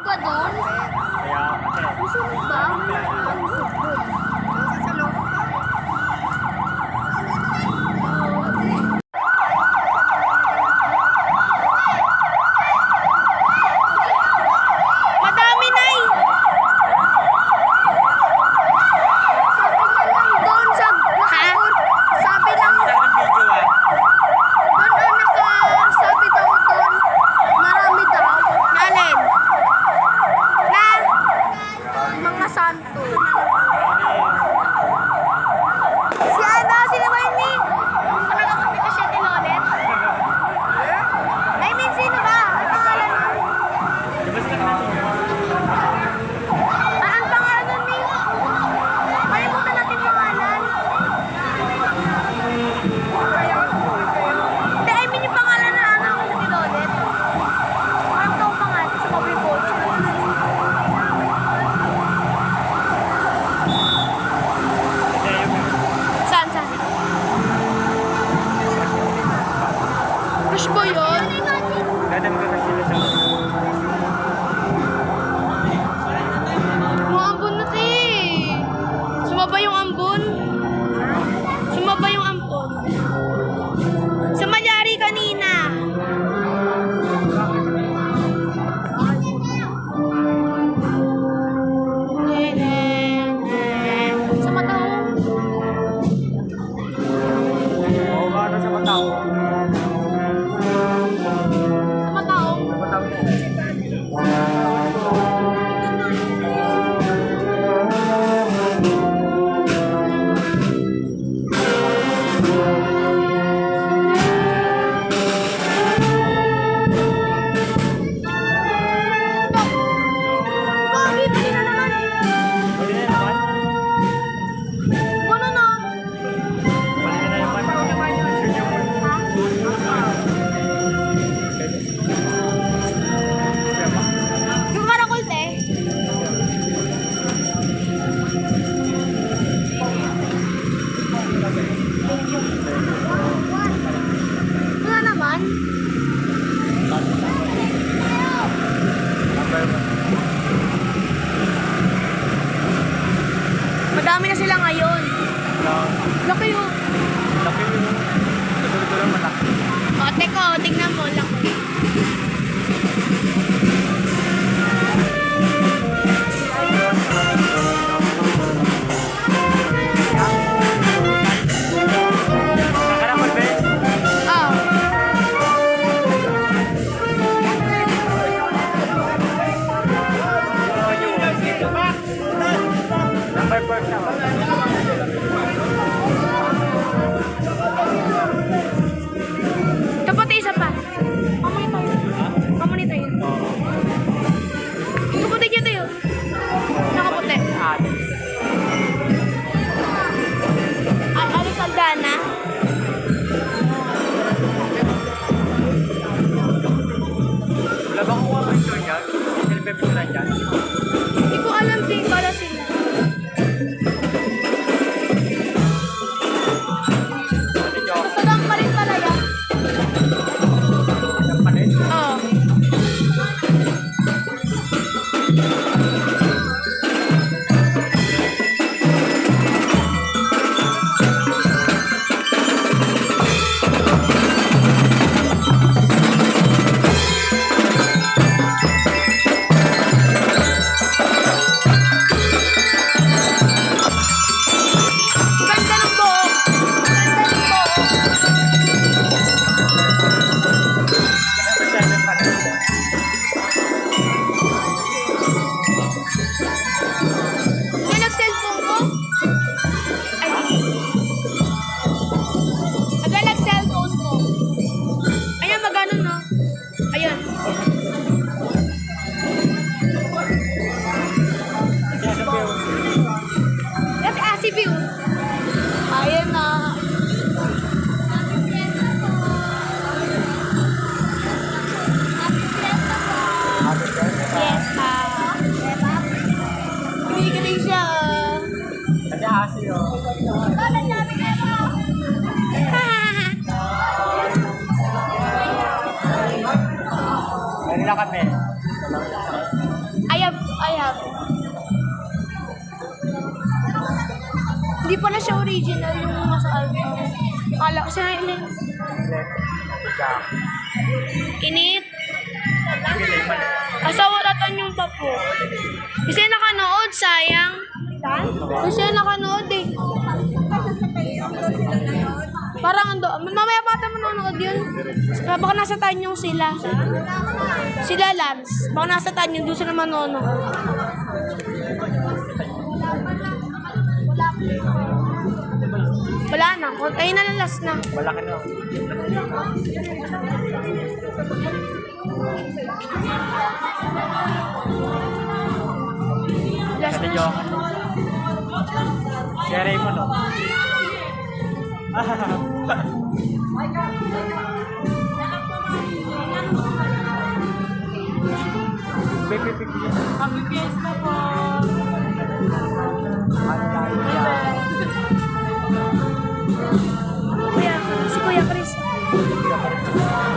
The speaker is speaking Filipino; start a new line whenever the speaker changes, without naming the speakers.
ka doon?
Kaya, ano? okay.
Susunod ba? Ang susunod.
Sa
salong Lord. Marami na
sila
ngayon. Laki yun.
Laki yun.
Oh, oh, laki
yun. Laki yun. Laki yun.
Laki yun. Laki
yun. Laki yun. Laki yun.
哎呀。Hindi pala siya original yung nasa album. Kala ko siya ini. Init. Asawalatan yung papo. Kasi nakanood, sayang. Kasi nakanood eh. Parang ando, mamaya pa tayo manonood yun. Baka nasa tanyong sila. Sila Lance. Baka nasa tanyong doon sila manonood. Wala na. Ayun na lang last na.
Malaki na.
Last na siya.
Si Raymond, no? Baby.
Happy Fiesta po!
Thank you.